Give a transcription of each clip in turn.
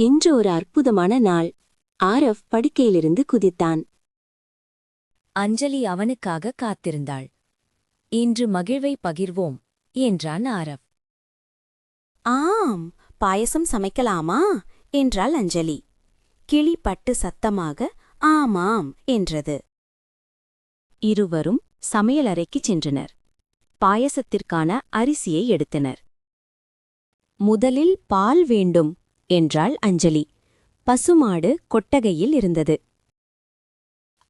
இன்று ஒரு அற்புதமான நாள். ஆரவ் படுக்கையிலிருந்து குதித்தான். அஞ்சலி அவனுக்காக காத்திருந்தாள். இன்று மகிழ்வை பகிர்வோம் என்றான் ஆரவ். ஆம் பாயசம் சமைக்கலாமா? என்றாள் அஞ்சலி. கிளி பட்டு சத்தமாக ஆமாம் என்றது. இருவரும் சமையலறைக்குச் சென்றனர். பாயசத்திற்கான அரிசியை எடுத்தனர். முதலில் பால் வேண்டும் என்றாள் அஞ்சலி. பசுமாடு கொட்டகையில் இருந்தது.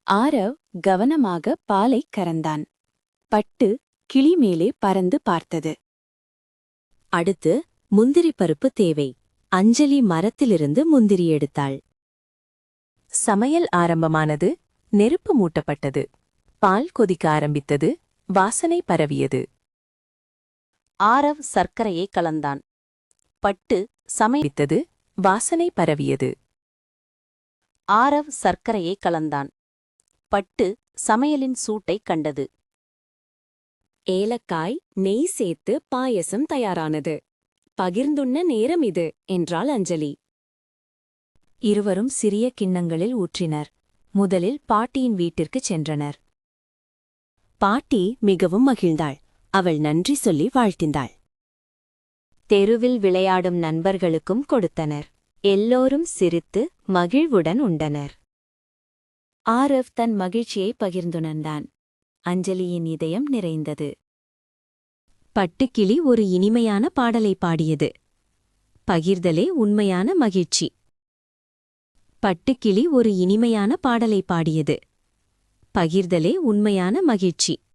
ஆரவ் கவனமாக பாலை கறந்தான். பட்டு கிளி மேலே பறந்து பார்த்தது. அடுத்து முந்திரி பருப்பு தேவை. அஞ்சலி மரத்திலிருந்து முந்திரி எடுத்தாள். சமையல் ஆரம்பமானது. நெருப்பு மூட்டப்பட்டது. பால் கொதிக்க ஆரம்பித்தது. வாசனை பரவியது. ஆரவ் சர்க்கரையை கலந்தான். பட்டு சமைத்தது வாசனை பரவியது. ஆரவ் சர்க்கரையை கலந்தான். பட்டு சமையலின் சூட்டைக் கண்டது. ஏலக்காய் நெய் சேர்த்து பாயசம் தயாரானது. பகிர்ந்துண்ண நேரம் இது என்றாள் அஞ்சலி. இருவரும் சிறிய கிண்ணங்களில் ஊற்றினர். முதலில் பாட்டியின் வீட்டிற்குச் சென்றனர். பாட்டி மிகவும் மகிழ்ந்தாள். அவள் நன்றி சொல்லி வாழ்த்தினாள் தெருவில் விளையாடும் நண்பர்களுக்கும் கொடுத்தனர். எல்லோரும் சிரித்து மகிழ்வுடன் உண்டனர். ஆரவ் தன் மகிழ்ச்சியை பகிர்ந்துணர்ந்தான். அஞ்சலியின் இதயம் நிறைந்தது. பட்டுக்கிளி ஒரு இனிமையான பாடலை பாடியது. பகிர்தலே உண்மையான மகிழ்ச்சி. பட்டுக்கிளி ஒரு இனிமையான பாடலை பாடியது. பகிர்தலே உண்மையான மகிழ்ச்சி.